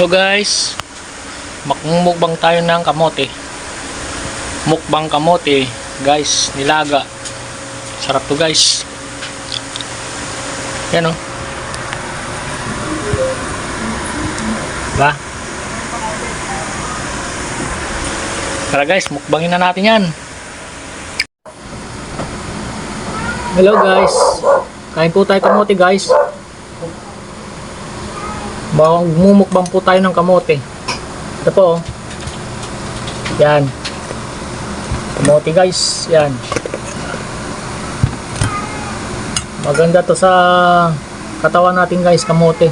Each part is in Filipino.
Hello guys, makmumukbang tayo ng kamote. Mukbang kamote, guys, nilaga. Sarap to guys. Yan o. Ba? Tara guys, mukbangin na natin yan. Hello guys. Kain po tayo kamote guys. Mumukbang po tayo ng kamote. Ito po. oh. Yan. Kamote guys. Yan. Maganda to sa katawan natin guys, kamote.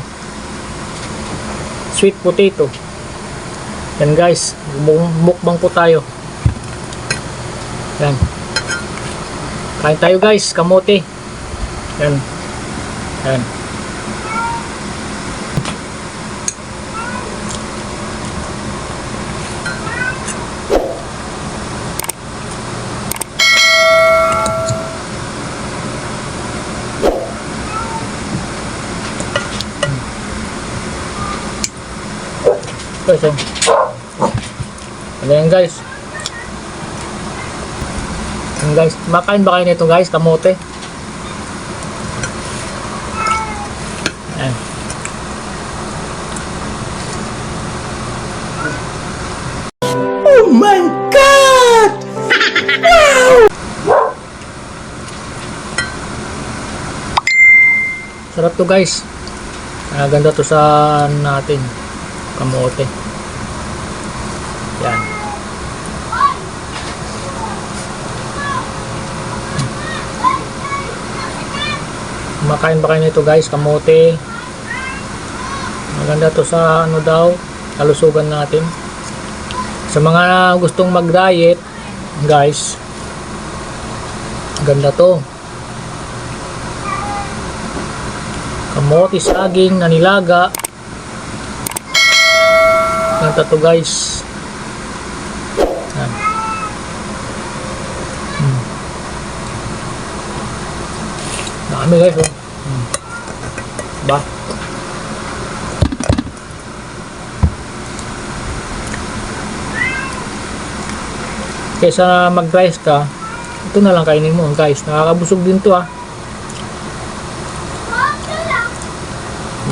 Sweet potato. Yan guys. Mu- Mukbang po tayo. Yan. Kain tayo guys, kamote. Yan. Yan. Guys, yan. Ano yan guys? Yan guys, makain ba kayo nito guys, kamote? Yan. Oh my God! Sarap to guys. Ah, ganda to sa natin. Kamote. Yan. Makain ba kayo nito guys? Kamote. Maganda to sa ano daw, kalusugan natin. Sa mga gustong mag-diet, guys, ganda to. kamote saging na ganda to guys Yan. Hmm. dami guys oh. Hmm. ba kaysa mag rice ka ito na lang kainin mo guys nakakabusog din to ah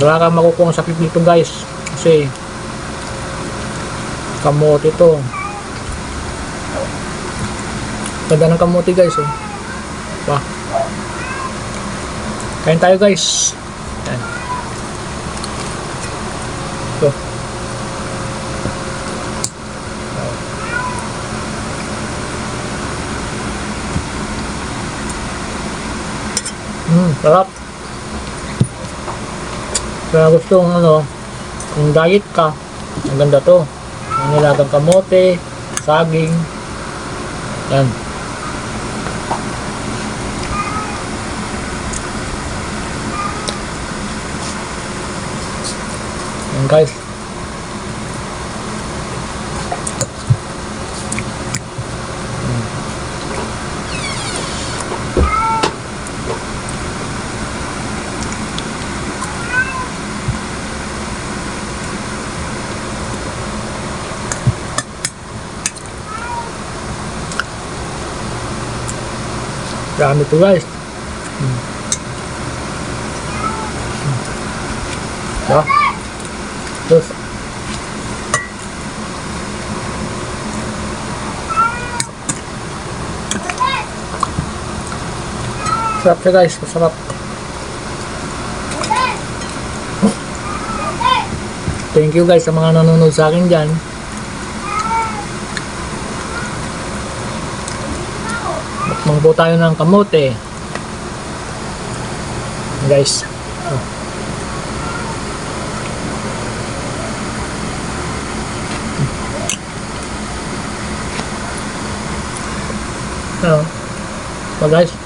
wala kang makukuha sa pipito guys kasi kamote to. Ganda ng kamote guys oh. Ba kain tayo guys. Yan ito. Hmm, sarap. Kaya gusto ano, kung diet ka, ang ganda to. Ang kamote, saging, yan. Yan guys. Dami to guys. Hmm. Hmm. Ba? Terus. Sarap siya guys, masarap. Thank you guys sa mga nanonood sa akin dyan. Mukbang po tayo ng kamote. Guys. Oh. Ano? So guys.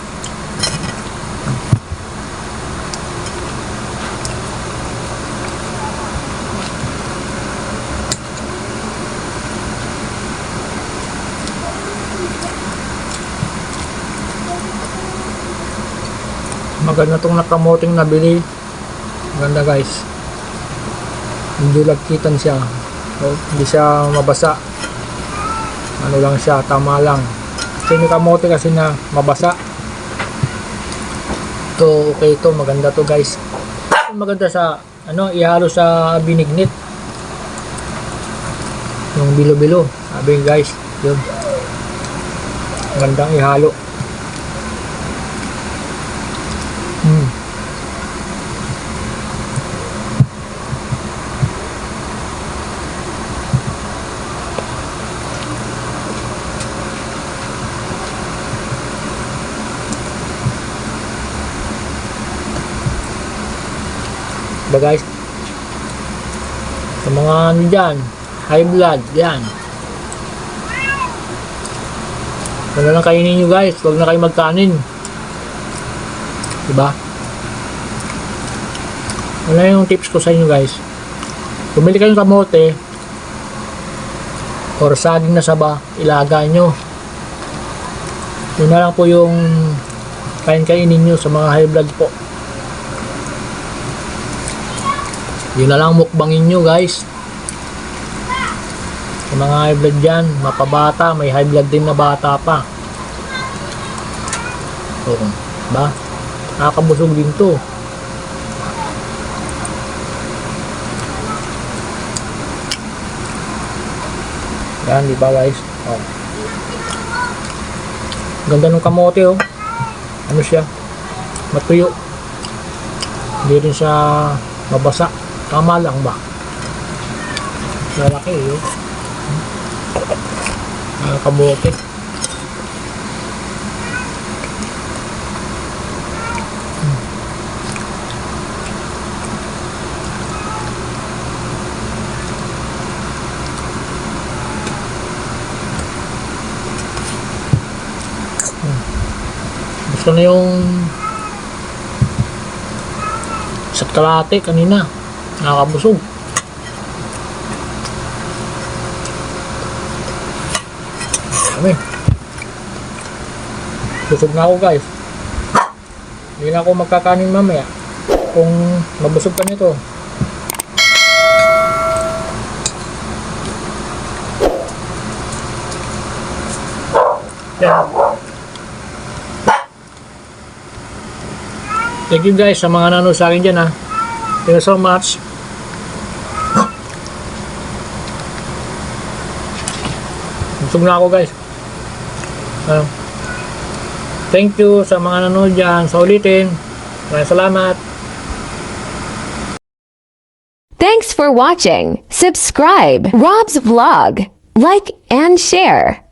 Maganda tong nakamoting nabili maganda guys Medyo lagkitan siya. O, hindi siya mabasa. Ano lang siya, tama lang. Kasi kamote kasi na mabasa. Ito, okay ito. Maganda to guys. Maganda sa, ano, ihalo sa binignit. Yung bilo-bilo. Sabi guys, yun. Magandang ihalo. Ba guys? Sa mga ano dyan, high blood, yan. Ano lang kainin nyo guys, huwag na kayo magkanin. Diba? Ano yung tips ko sa inyo guys? Bumili kayong kamote or saging na saba, ilaga nyo. Yun na lang po yung kain kainin nyo sa mga high blood po. Yun na lang mukbangin nyo guys. Sa mga high blood dyan, mapabata, may high blood din na bata pa. So, ba? Nakakabusog din to. Yan, di ba guys? Oh. Ganda ng kamote oh. Ano siya? Matuyo. Hindi rin siya mabasa. Tama lang ba? Malaki eh. Oh. Mga kamote. Gusto na yung sa kalate kanina. Nakakabusog. Kami. Busog na ako guys. Hindi na ako magkakanin mamaya. Kung mabusog ka nito. Yan. Thank you guys sa mga nanonood sa akin dyan ha. Thank you so much. Busog na ako guys. Ano? Thank you sa mga nanonood dyan. Sa ulitin. Maraming salamat. Thanks for watching. Subscribe Rob's Vlog. Like and share.